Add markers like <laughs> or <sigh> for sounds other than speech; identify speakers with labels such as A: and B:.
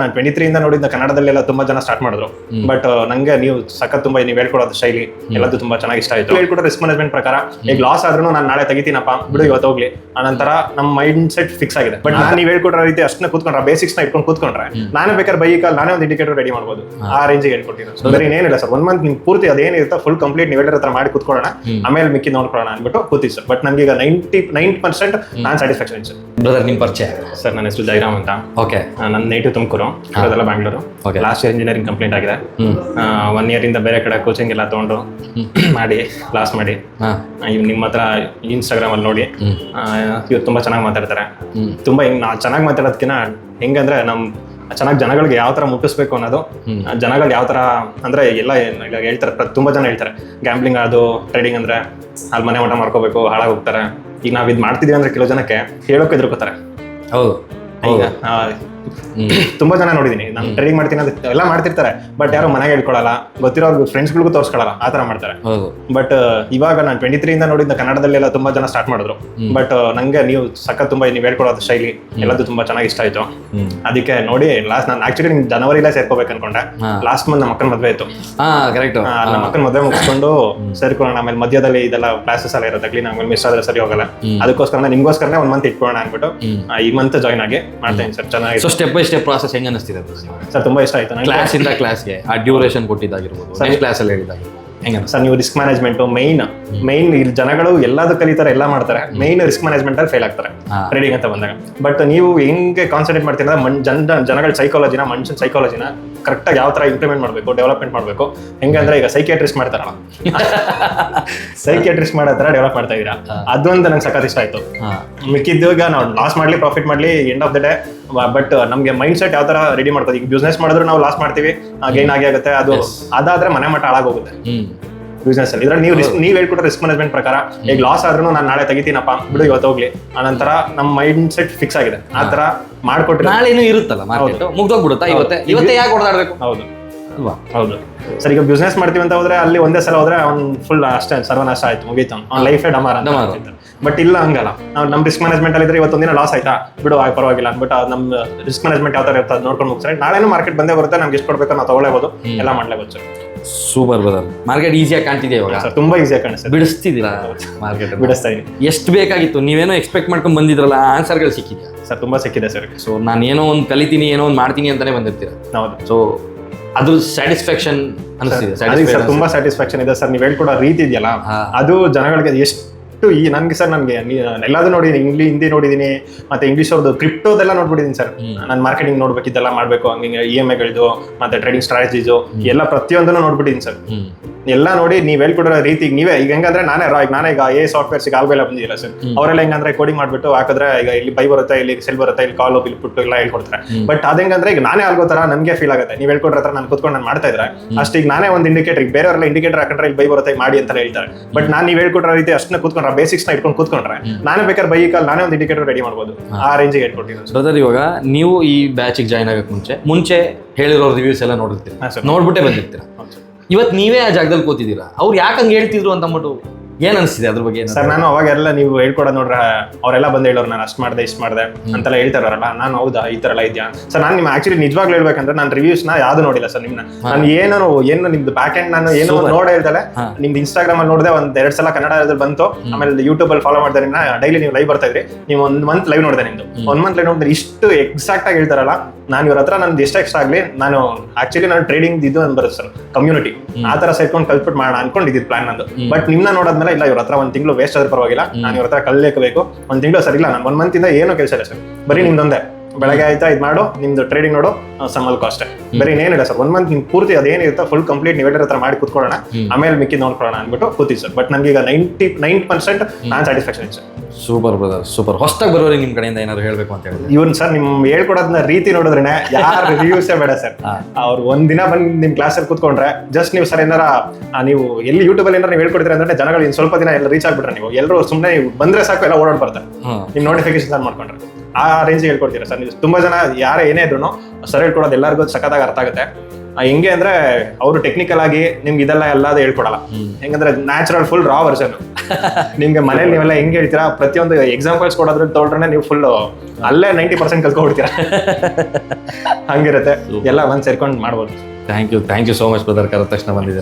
A: ನಾನು twenty three ಇಂದ ನೋಡಿದ್ದ ಕನ್ನಡದಲ್ಲೆಲ್ಲ ತುಂಬಾ ಜನ ಸ್ಟಾರ್ಟ್ ಮಾಡಿದ್ರು. ಬಟ್ ನಂಗೆ ನೀವು ಸಖತ್ ತುಂಬಾ ನೀವು ಹೇಳ್ಕೊಡೋದು ಶೈಲಿ ಎಲ್ಲದೂ ತುಂಬಾ ಚೆನ್ನಾಗಿ ಇಷ್ಟ ಆಯ್ತು. ಹೇಳ್ಕೊಡೋ ರಿಸ್ಕ್ ಮ್ಯಾನೇಜ್ಮೆಂಟ್ ಪ್ರಕಾರ ಈಗ ಲಾಸ್ ಆದ್ರೂ ನಾನು ನಾಳೆ ತೆಗಿತೀನಪ್ಪ ಬಿಡು ಇವತ್ತು ಹೋಗ್ಲಿ. ಆನಂತರ ನಮ್ಮ ಮೈಂಡ್ ಸೆಟ್ ಫಿಕ್ಸ್ ಆಗಿದೆ. ಬಟ್ ನಾನು ನೀವು ಹೇಳ್ಕೊಡೋ ರೀತಿ ಅಷ್ಟನ್ನ ಕೂತ್ಕೊಂಡ್ರೆ ಬೇಸಿಕ್ಸ್ನ ಇಟ್ಕೊಂಡು ಕೂತ್ಕೊಂಡ್ರೆ ನಾನೇ ಬೇಕಾದ್ರೆ ಬೈಕಲ್ಲಿ ನಾನೇ ಒಂದು ಇಂಡಿಕೇಟರ್ ರೆಡಿ ಮಾಡ್ಬೋದು. ಆ ರೇಂಜ್ ಹೇಳ್ಕೊಡ್ತೀನಿ. ಸೊ ಬೇರೆ ಏನಿಲ್ಲ ಸರ್. ಒನ್ ಮಂತ್ ನಿಮ್ಗೆ ಪೂರ್ತಿ ಅದೇನಿರುತ್ತೆ ಫುಲ್ ಕಂಪ್ಲೀಟ್ ನೀವು ಹೇಳಿರೋ ಹತ್ರ ಮಾಡಿ ಕೂತ್ಕೊಳ್ಳೋಣ. ಆಮೇಲೆ ಮಿಕ್ಕಿ ನೋಡ್ಕೊಳ್ಳೋಣ ಅಂದ್ಬಿಟ್ಟು ಕೂತಿ ಸರ್. ಬಟ್ ನಮ್ಗೆ ಈಗ ನೈಂಟಿ ನೈನ್ ಪರ್ಸೆಂಟ್ ನಾನು ಸ್ಯಾಟಿಸ್ಫ್ಯಾಕ್ಷನ್ ಸರ್.
B: ಬ್ರದರ್ ನಿಮ್ಮ ಪರಿಚಯ?
A: ಸರ್ ನನ್ನ ಹೆಸರು ಜೈರಾಮ್ ಅಂತ.
B: ಓಕೆ
A: ನನ್ನ ನೇಟಿವ್ ತುಮಕೂರು. ಅದೆಲ್ಲ Bangalore
B: Okay.
A: Last year engineering complete ಆಗಿದೆ. ಒನ್ ಇಯರ್ ಇಂದ ಬೇರೆ ಕಡೆ ಕೋಚಿಂಗ್ ಎಲ್ಲ ತಗೊಂಡು <clears throat> ಮಾಡಿ ಲಾಸ್ ಮಾಡಿ. ನಿಮ್ಮ ಹತ್ರ ಇನ್ಸ್ಟಾಗ್ರಾಮ್ ಅಲ್ಲಿ ನೋಡಿ. ಇವ್ರು ತುಂಬಾ ಚೆನ್ನಾಗಿ ಮಾತಾಡ್ತಾರೆ. ತುಂಬಾ ಹಿಂಗ್ ನಾ ಚೆನ್ನಾಗಿ ಮಾತಾಡೋದಕ್ಕಿಂತ ಹೆಂಗಂದ್ರೆ ನಮ್ ಚೆನ್ನಾಗಿ ಜನಗಳಿಗೆ ಯಾವ ತರ ಮುಟ್ಟಿಸ್ಬೇಕು ಅನ್ನೋದು ಜನಗಳು ಯಾವ ತರ ಅಂದ್ರೆ ಎಲ್ಲ ಹೇಳ್ತಾರೆ ತುಂಬಾ ಜನ ಹೇಳ್ತಾರೆ. ಗ್ಯಾಂಬ್ಲಿಂಗ್ ಅದು ಟ್ರೇಡಿಂಗ್ ಅಂದ್ರೆ ಅಲ್ಲಿ ಮನೆ ಊಟ ಮಾಡ್ಕೋಬೇಕು ಹಾಳಾಗಿ ಹೋಗ್ತಾರೆ. ಈಗ ನಾವ್ ಇದ್ ಮಾಡ್ತಿದೀವಿ ಅಂದ್ರೆ ಕೆಲವು ಜನಕ್ಕೆ ಹೇಳೋಕೆ ಎದುರ್ಕೋತಾರೆ.
B: ಹೌದು.
A: ಈಗ ತುಂಬಾ ಜನ ನೋಡಿದೀನಿ. ನಾನು ಟ್ರೈನಿಂಗ್ ಮಾಡ್ತೀನಿ ಅಂತ ಎಲ್ಲ ಮಾಡ್ತಿರ್ತಾರೆ. ಬಟ್ ಯಾರು ಮನೆಗೆ ಹೇಳ್ಕೊಳಲ್ಲ. ಗೊತ್ತಿರೋ ಫ್ರೆಂಡ್ಸ್ಗಳಿಗೂ ತೋರಿಸ್ಕೊಳಲ್ಲ. ಆ ತರ ಮಾಡ್ತಾರೆ. ಬಟ್ ಇವಾಗ ನಾನು ಟ್ವೆಂಟಿ ತ್ರೀ ಇಂದ ನೋಡಿದ್ದ ಕನ್ನಡದಲ್ಲೆಲ್ಲ ತುಂಬಾ ಜನ ಸ್ಟಾರ್ಟ್ ಮಾಡಿದ್ರು. ಬಟ್ ನಂಗೆ ನೀವು ಸಕ್ಕ ತುಂಬಾ ನೀವು ಹೇಳ್ಕೊಡೋದು ಶೈಲಿ ಎಲ್ಲದೂ ತುಂಬಾ ಚೆನ್ನಾಗಿ ಇಷ್ಟ ಆಯ್ತು. ಅದಕ್ಕೆ ನೋಡಿ ಲಾಸ್ಟ್ ನಾನು ಆಕ್ಚುಲಿ ನಿಮ್ ಎಲ್ಲ ಸೇರ್ಕೋಬೇಕು ಅನ್ಕೊಂಡೆ. ಲಾಸ್ಟ್ ಮಂತ್ ನಮ್ಮ ಅಕ್ಕನ ಮದ್ವೆ
B: ಆಯ್ತು. ಕರೆಕ್ಟು
A: ನಮ್ಮ ಅಕ್ಕನ ಮದ್ವೆ ಮುಗಿಸ್ಕೊಂಡು ಸೇರ್ಕೊಳ್ಳೋಣ. ಆಮೇಲೆ ಮಧ್ಯದಲ್ಲಿ ಇದೆಲ್ಲ ಕ್ಲಾಸಸ್ ಎಲ್ಲ ಇರುತ್ತೆ. ಕ್ಲೀನ್ ಆಮೇಲೆ ಮಿಸ್ ಆದ್ರೆ ಸರಿ ಹೋಗಲ್ಲ. ಅದಕ್ಕೋಸ್ಕರ ನಿಮ್ಗೋಸ್ಕರನೇ ಒಂದ್ ಮಂತ್ ಇಟ್ಕೊಳ್ಳೋಣ ಅನ್ಬಿಟ್ಟು ಈ ಮಂತ್ ಜಾಯ್ನ್ ಆಗಿ ಮಾಡ್ತೇನೆ ಸರ್. ಚೆನ್ನಾಗಿ
B: ಸ್ಟೆಪ್ ಬೈ ಸ್ಟೆಪ್ ಪ್ರಾಸೆಸ್ ಹೆಂಗೆ ಅನಿಸ್ತಿದೆ
A: ಸರ್ ತುಂಬಾ ಇಷ್ಟ ಆಯ್ತು.
B: ಕ್ಲಾಸ್ ಇಂದ ಕ್ಲಾಸ್ಗೆ ಆ ಡ್ಯೂರೇಷನ್ ಕೊಟ್ಟಿದ್ದಾಗಿರ್ಬೋದು ನೆಕ್ಸ್ಟ್ ಕ್ಲಾಸಲ್ಲಿ ಹೆಂಗೆ ಅನಿಸ್ತು
A: ಸರ್ ನೀವು ರಿಸ್ಕ್ ಮ್ಯಾನೇಜ್ಮೆಂಟ್ ಮೈನ್ ಮೈನ್ ಇಲ್ಲಿ ಜನಗಳು ಎಲ್ಲಾದ್ರೂ ಕಲಿತಾರೆ ಎಲ್ಲ ಮಾಡ್ತಾರೆ. ಮೈನ್ ರಿಸ್ಕ್ ಮ್ಯಾನೇಜ್ಮೆಂಟ್ ಅಲ್ಲಿ ಫೇಲ್ ಆಗ್ತಾರೆ. ಟ್ರೇಡಿಂಗ್ ಅಂತ ಬಂದಾಗ. ಬಟ್ ನೀವು ಹೆಂಗೆ ಕಾನ್ಸಂಟ್ರೇಟ್ ಮಾಡ್ತೀರಾ? ಮನ್ ಜನ ಜನಗಳ ಸೈಕಾಲಜಿನ ಮನುಷ್ಯನ ಸೈಕಾಲಜಿನ ಕರೆಕ್ಟಾಗಿ ಯಾವ ತರ ಇಂಪ್ಲಿಮೆಂಟ್ ಮಾಡಬೇಕು ಡೆವಲಪ್ಮೆಂಟ್ ಮಾಡಬೇಕು? ಹೆಂಗೆ ಅಂದ್ರೆ ಈಗ ಸೈಕಿಯಾಟ್ರಿಸ್ಟ್ ಮಾಡ್ತಾರಲ್ಲ. <laughs> ಸೈಕಿಯಾಟ್ರಿಸ್ಟ್ ಮಾಡೋ ತರ ಡೆವಲಪ್ ಮಾಡ್ತಾ ಇದೀರಾ ಅದೊಂದು ನಂಗೆ ಸಖತ್ ಇಷ್ಟ ಆಯ್ತು. ಮಿಕ್ಕಿದ್ದು ಈಗ ನಾವು ಲಾಸ್ ಮಾಡ್ಲಿ ಪ್ರಾಫಿಟ್ ಮಾಡ್ಲಿ end of the day but ನಮಗೆ ಮೈಂಡ್ ಸೆಟ್ ಯಾವ ತರ ರೆಡಿ ಮಾಡ್ಕೋದು ಈಗ ಬಿಸ್ನೆಸ್ ಮಾಡಿದ್ರು ನಾವು ಲಾಸ್ ಮಾಡ್ತೀವಿ ಗೈನ್ ಆಗಿ ಆಗುತ್ತೆ. ಅದು ಅದಾದ್ರೆ ಮನೆ ಮಟ್ಟ ಹಾಳಾಗೋಗುತ್ತೆ. ಬಿಸ್ನೆಸ್ ಅಲ್ಲಿ. ಇದ್ರಲ್ಲಿ ನೀವು ರಿಸ್ಕ್ ನೀವು ಹೇಳ್ಕೊಟ್ರೆ ರಿಸ್ಕ್ ಮ್ಯಾನೇಜ್ಮೆಂಟ್ ಪ್ರಕಾರ ಈಗ ಲಾಸ್ ಆದ್ರೂ ನಾನು ನಾಳೆ ತೆಗಿತೀನಪ್ಪ ಬಿಡು ಇವತ್ತು ಹೋಗ್ಲಿ. ಆನಂತರ ನಮ್ಮ ಮೈಂಡ್ ಸೆಟ್ ಫಿಕ್ಸ್ ಆಗಿದೆ. ಆ ತರ ಮಾಡ್ಕೊಟ್ರೆ
B: ಏನು ಇರುತ್ತಲ್ಲ ಮಾರ್ಕೆಟ್ ಮುಗ್ದೋಗ್ಬಿಡುತ್ತಾ? ಇವತ್ತೆ ಇವತ್ತೇ ಯಾಕೆ ಹೊಡೆದಾಡ್ಬೇಕು
A: ಹೌದು.
B: ಅಲ್ವಾ
A: ಹೌದು. ಸರ್ ಈಗ ಬಿಸ್ನೆಸ್ ಮಾಡ್ತೀವಿ ಅಂತ ಹೋದ್ರೆ ಅಲ್ಲಿ ಒಂದೇ ಸಲ ಹೋದ್ರೆ ಅವ್ನ್ ಫುಲ್ ಅಷ್ಟೇ ಸರ್ವನಾಶ ಆಯ್ತು ಮುಗೀತು. ಅವ್ನ ಲೈಫೇ ಡಮಾರ
B: ಡಮಾರು.
A: ಅಂತ ಬಟ್ ಇಲ್ಲ ಹಂಗಲ್ಲ. ನಾವು ನಮ್ಮ ರಿಸ್ಕ್ ಮ್ಯಾನೇಜ್ಮೆಂಟ್ ಅಲ್ಲಿ ಇದ್ರೆ ಇವತ್ತೊಂದಿನ ಲಾಸ್ ಆಯ್ತಾ? ಬಿಡು ಆಗ ಪರವಾಗಿಲ್ಲ. ಅಂದ್ಬಿಟ್ಟು ಅದು ನಮ್ಮ ರಿಸ್ಕ್ ಮ್ಯಾನೇಜ್ಮೆಂಟ್ ಯಾವ ತರ ಇರ್ತದೆ ನೋಡ್ಕೊಂಡು ಹೋಗ್ತಾರೆ ನಾಳೆನೂ ಮಾರ್ಕೆಟ್ ಬಂದೇ ಬರುತ್ತೆ ನಮ್ಗೆ ಎಷ್ಟು ಕೊಡ್ಬೇಕು ನಾವು ತಗೊಳ್ಳೇಬಹುದು ಎಲ್ಲ ಮಾಡ್ಲೇಬಹುದು ಸರ್
B: ಸೂಪರ್ ಬ್ರದರ್ ಮಾರ್ಕೆಟ್ ಈಸಿಯಾಗಿ ಕಾಣ್ತಿದೆ ಇವಾಗ.
A: ಸರ್ ತುಂಬಾ ಈಸಿಯಾಗಿ ಕಾಣಿಸ್ತದೆ.
B: ಬಿಡಿಸ್ತಿದ್ದೀರಾ ಮಾರ್ಕೆಟ್
A: ಬಿಡಿಸ್ತಾ ಇದೀನಿ.
B: ಎಷ್ಟು ಬೇಕಾಗಿತ್ತು? ನೀವೇನೋ ಎಕ್ಸ್ಪೆಕ್ಟ್ ಮಾಡ್ಕೊಂಡು ಬಂದಿದ್ರಲ್ಲ ಆನ್ಸರ್ಗಳು ಸಿಕ್ಕಿದೆ
A: ಸರ್ ತುಂಬಾ ಸಿಕ್ಕಿದೆ ಸರ್
B: ಸೊ ನಾನು ಏನೋ ಒಂದು ಕಲಿತೀನಿ ಏನೋ ಒಂದು ಮಾಡ್ತೀನಿ ಅಂತಾನೆ ಬಂದಿರ್ತೀರ?
A: ಹೌದು.
B: ಸೊ ಅದು ಸ್ಯಾಟಿಸ್ಫ್ಯಾಕ್ಷನ್ ಅನಿಸ್ತಿದೆ
A: ಸರ್ ತುಂಬಾ ಸ್ಯಾಟಿಸ್ಫ್ಯಾಕ್ಷನ್ ಇದೆ ಸರ್. ನೀವು ಹೇಳ್ಕೊಡೋ ರೀತಿ ಇದೆಯಲ್ಲ ಅದು ಜನಗಳಿಗೆ ಎಷ್ಟು ಈ ನನ್ಗೆ ಸರ್ ನನಗೆ ಎಲ್ಲದೂ ನೋಡಿದೀನಿ ಇಂಗ್ಲಿ ಹಿಂದಿ ನೋಡಿದೀನಿ ಮತ್ತೆ ಇಂಗ್ಲಿಷ್ ಅವ್ರದ್ದು ಕ್ರಿಪ್ಟೋದೆಲ್ಲ ನೋಡ್ಬಿಟ್ಟಿದೀನಿ ಸರ್. ನಾನು ಮಾರ್ಕೆಟಿಂಗ್ ನೋಡ್ಬೇಕಿದ್ದೆಲ್ಲ ಮಾಡ್ಬೇಕು ಹಂಗೆ ಇ ಎಂ ಐಗಳದು ಮತ್ತೆ ಟ್ರೇಡಿಂಗ್ ಸ್ಟ್ರಾಟಜೀಸು ಎಲ್ಲ ಪ್ರತಿಯೊಂದನ್ನು ನೋಡ್ಬಿಟ್ಟಿದ್ದೀನಿ ಸರ್. ಎಲ್ಲ ನೋಡಿ ನೀವು ಹೇಳ್ಕೊಡೋ ರೀತಿ ನೀವೇ. ಈಗ ಹೆಂಗಂದ್ರೆ ನಾನೇ ರಾ- ಈಗ ನಾನೇ ಈಗ ಎ ಸಾಫ್ಟ್ವೇರ್ಸ್ ಈಗ ಆಲ್ವೆಲ್ಲ ಬಂದಿಲ್ಲ ಸರ್. ಅವರೆಲ್ಲ ಹೆಂಗಂದ್ರೆ ಕೋಡಿಂಗ್ ಮಾಡ್ಬಿಟ್ಟು ಹಾಕಿದ್ರೆ ಈಗ ಇಲ್ಲಿ ಬೈ ಬರುತ್ತೆ ಇಲ್ಲಿ ಸೆಲ್ ಬರುತ್ತೆ ಇಲ್ಲಿ ಕಾಲ್ ಇಲ್ಲಿ ಪುಟ್ಟು ಎಲ್ಲ ಹೇಳ್ಕೊಡ್ತಾರೆ. ಬಟ್ ಅದೇಂಗಂದ್ರೆ ಈಗ ನಾನೇ ಆಲ್ಗೋ ತರ ನಮಗೆ ಫೀಲ್ ಆಗುತ್ತೆ. ನೀವು ಹೇಳ್ಕೊಡ್ರ ಹತ್ರ ನಾನು ಕುತ್ಕೊಂಡು ನಾನು ಮಾಡ್ತಾ ಇದ್ರೆ ಅಷ್ಟು ಈಗ ನಾನೇ ಒಂದು ಇಂಡಿಕೇಟರ್ ಈಗ ಬೇರೆಯವರೆಲ್ಲ ಇಂಡಿಕೇಟರ್ ಹಾಕೊಂಡ್ರೆ ಇಲ್ಲಿ ಬೈ ಬರುತ್ತೆ ಮಾಡಿ ಅಂತ ಹೇಳ್ತಾರೆ. ಬಟ್ ನಾನು ನೀವು ಹೇಳ್ಕೊಡ್ರ ರೀತಿ ಅಷ್ಟನ್ನ ಕೂತ್ಕೊಂಡ್ರೆ ಬೇಸಿಕ್ಸ್ನ ಇಟ್ಕೊಂಡು ಕೂತ್ಕೊಂಡ್ರೆ ನಾನೇ ಬೇಕಾದ್ರೆ ಕಾಲ್ ನಾನೇ ಒಂದು ಇಂಡಿಕೇಟರ್ ರೆಡಿ ಮಾಡ್ಬೋದು. ಆ ರೇಂಜ್ ಹೇಳ್ಕೊಟ್ಟಿದ್ದೀನಿ
B: ಬ್ರದರ್ ಇವಾಗ ನೀವು ಈ ಬ್ಯಾಚಿಗೆ ಜಾಯ್ನ್ ಆಗಕ್ಕೆ ಮುಂಚೆ ಮುಂಚೆ ಹೇಳಿರೋ ರಿವ್ಯೂಸ್ ಎಲ್ಲ ನೋಡಿರ್ತೀರಿ. ನೋಡ್ಬಿಟ್ಟೆ ಬಂದಿರ್ತೀರ. ಇವತ್ತು ನೀವೇ ಆ ಜಾಗದಲ್ಲಿ ಕೂತಿದ್ದೀರಾ? ಅವ್ರು ಯಾಕೆ ಹಂಗೆ ಹೇಳ್ತಿದ್ರು ಅಂತ ಅಂದ್ಬಿಟ್ಟು ಏನ್ ಅನಿಸ್ತಿದೆ ಅದ್ರ ಬಗ್ಗೆ
A: ಸರ್ ನಾನು ಅವಾಗೆಲ್ಲ ನೀವು ಹೇಳ್ಕೊಡ ನೋಡ್ರ ಅವರೆಲ್ಲ ಬಂದು ಹೇಳೋರು ನಾನು ಅಷ್ಟು ಮಾಡ್ದೆ ಇಷ್ಟು ಮಾಡ್ದೆ ಅಂತೆಲ್ಲ ಹೇಳ್ತಾರಲ್ಲ ನಾನು ಹೌದಾ ಈ ತರ ಎಲ್ಲ ಇದೆಯಾ? ಸರ್ ನಾನು ನಿಮ್ಮ ಆಕ್ಚುಲಿ ನಿಜವಾಗ್ಲೂ ಹೇಳ್ಬೇಕಂದ್ರೆ ನಾನು ರಿವ್ಯೂಸ್ನ ಯಾವ್ದು ನೋಡಿಲ್ಲ ಸರ್ ನಿಮ್ನ. ನಾನು ಏನೋ ಏನು ನಿಮ್ದು ಬ್ಯಾಕ್ ಎಂಡ್ ನಾನು ಏನೋ ನೋಡೇ ಇರ್ದಲೆ. ನಿಮ್ದು ಇನ್ಸ್ಟಾಗ್ರಾಮ್ ಅಲ್ಲಿ ನೋಡಿದೆ ಒಂದ್ ಎರಡ್ ಸಲ ಕನ್ನಡ ಬಂತು ಆಮೇಲೆ ಯೂಟ್ಯೂಬ್ ಅಲ್ಲಿ ಫಾಲೋ ಮಾಡ್ದೆ ನಿಮ್ನ ಡೈಲಿ ನೀವು ಲೈವ್ ಬರ್ತಾ ಇದ್ರಿ ನೀವು ಒಂದ್ ಮಂತ್ ಲೈವ್ ನೋಡಿದೆ ನಿಮ್ದು. ಒಂದ್ ಮಂತ್ ಲೈವ್ ನೋಡಿದ್ರೆ ಇಷ್ಟು ಎಕ್ಸಾಕ್ಟ್ ಆಗಿ ಹೇಳ್ತಾರಲ್ಲ ನಾನು ಇವ್ರ ಹತ್ರ ನಂದು ಎಷ್ಟು ಎಕ್ಸ್ಟ್ರಾ ಆಗ್ಲಿ ನಾನು ಆಕ್ಚುಲಿ ನಾನು ಟ್ರೇಡಿಂಗ್ ಇದು ಅಂತ ಬರುತ್ತೆ ಸರ್ ಕಮ್ಯುನಿಟಿ ಆ ತರ ಸೇರ್ಕೊಂಡು ಕಲ್ಪಿಟ್ ಮಾಡೋಣ ಅನ್ಕೊಂಡಿದ್ದು ಪ್ಲಾನ್ ನಂದು. ಬಟ್ ನಿಮ್ನ ನೋಡಾದ್ಮೇಲೆ ಇಲ್ಲ, ಇವ್ರ ಹತ್ರ ಒಂದ್ ತಿಂಗಳು ವೇಸ್ಟ್ ಆದ್ರೆ ಪರವಾಗಿಲ್ಲ. ನಾನು ಇವ್ರ ಹತ್ರ ಕಲ್ಲೇಕಬೇಕು. ಒಂದ್ ತಿಂಗಳು ಸರಿ ಇಲ್ಲ, ನಾನು ಒನ್ ಮಂತ್ ಇಂದ ಏನೂ ಕೆಲಸ ಇಲ್ಲ ಸರ್. ಬರೀ ನಿಮ್ದೊಂದೇ ಬೆಳಗ್ಗೆ ಆಯ್ತಾ? ಇದು ಮಾಡು ನಿಮ್ದು ಟ್ರೇಡಿಂಗ್ ನೋಡು. ಸಮ್ಮಲ್ಕೋ ಕಾಸ್ಟ್ ಬೇರೆ ಏನಿಲ್ಲ ಸರ್ ಒನ್ ಮಂತ್ ನಿಮ್ ಪೂರ್ತಿ ಅದೇನಿರುತ್ತೆ ಫುಲ್ ಕಂಪ್ಲೀಟ್ ನೀವು ಹತ್ರ ಮಾಡಿ ಕೂತ್ಕೊಳ್ಳೋಣ. ಆಮೇಲೆ ಮಿಕ್ಕಿ ನೋಡ್ಕೊಳ್ಳೋಣ ಅಂದ್ಬಿಟ್ಟು ಕೂತಿ ಸರ್. ಬಟ್ ನಮ್ಗೆ ಈಗ ನೈಂಟಿ ನೈನ್ ಪರ್ಸೆಂಟ್ ನಾನ್ satisfaction sir.
B: Super brother super ಹೊಸದಾಗಿ ಬರೋರಿ ನಿಮ್ ಕಡೆಯಿಂದ ಏನಾದ್ರು ಹೇಳ್ಬೇಕು ಅಂತ ಹೇಳಿ
A: ಇವನ್ ಸರ್ ನಿಮ್ ಹೇಳ್ಕೊಡೋದನ್ನ ರೀತಿ ನೋಡಿದ್ರೆ ಯಾರ ರಿವ್ಯೂಸೇ ಬೇಡ ಸರ್. ಅವ್ರು ಒಂದ್ ದಿನ ಬಂದ್ ನಿಮ್ ಕ್ಲಾಸಲ್ಲಿ ಕೂತ್ಕೊಂಡ್ರೆ ಜಸ್ಟ್ ನೀವು ಸರ್ ಏನಾರ ನೀವು ಎಲ್ಲಿ ಯೂಟ್ಯೂಬ್ ಅಲ್ಲಿ ಏನಾರ ನೀವು ಹೇಳ್ಕೊಡ್ತೀರಿ ಅಂದ್ರೆ ಜನಗಳು ಇನ್ ಸ್ವಲ್ಪ ದಿನ ಎಲ್ಲ ರೀಚ್ ಆಗ್ಬಿಟ್ರೆ ನೀವು. ಎಲ್ಲರೂ ಸುಮ್ಮನೆ ಬಂದ್ರೆ ಸಾಕು ಎಲ್ಲ ಓಡಾಡ್ ಬರ್ತಾರೆ. ನಿಮ್ ನೋಟಿಫಿಕೇಶನ್ ಆನ್ ಮಾಡ್ಕೊಂಡ್ರೆ. ಆ ರೇಂಜ್ ಹೇಳ್ಕೊಡ್ತೀರಾ ಸರ್? ತುಂಬಾ ಜನ ಯಾರೇ ಏನೇ ಇದ್ರು ಸರ್ ಹೇಳ್ಕೊಡೋದು ಎಲ್ಲರಿಗೂ ಸಖತ್ತಾಗಿ ಅರ್ಥ ಆಗುತ್ತೆ. ಹೆಂಗೆ ಅಂದ್ರೆ ಅವರು ಟೆಕ್ನಿಕಲ್ ಆಗಿ ನಿಮ್ಗೆ ಇದೆಲ್ಲ ಎಲ್ಲ ಹೇಳ್ಕೊಡಲ್ಲ. ಹೆಂಗಂದ್ರೆ ನ್ಯಾಚುರಲ್ ಫುಲ್ ರಾ ವರ್ಷನ್ ನಿಮ್ಗೆ ಮನೇಲಿ ನೀವೆಲ್ಲ ಹೆಂಗ್ ಹೇಳ್ತೀರಾ? ಪ್ರತಿಯೊಂದು ಎಕ್ಸಾಂಪಲ್ಸ್ ಕೊಡೋದ್ರ ತೊಗೊಂಡ್ರೆ ನೀವು ಫುಲ್ ಅಲ್ಲೇ ನೈಂಟಿ ಪರ್ಸೆಂಟ್ ಕಲ್ತ್ಕೊಡ್ತೀರಾ ಹಂಗಿರುತ್ತೆ. ಎಲ್ಲ ಒಂದ್ ಸೇರ್ಕೊಂಡು ಮಾಡ್ಬೋದು.
B: Thank you thank you so much brother ಕರೆದ ತಕ್ಷಣ ಬಂದಿದ್ದೀರಾ.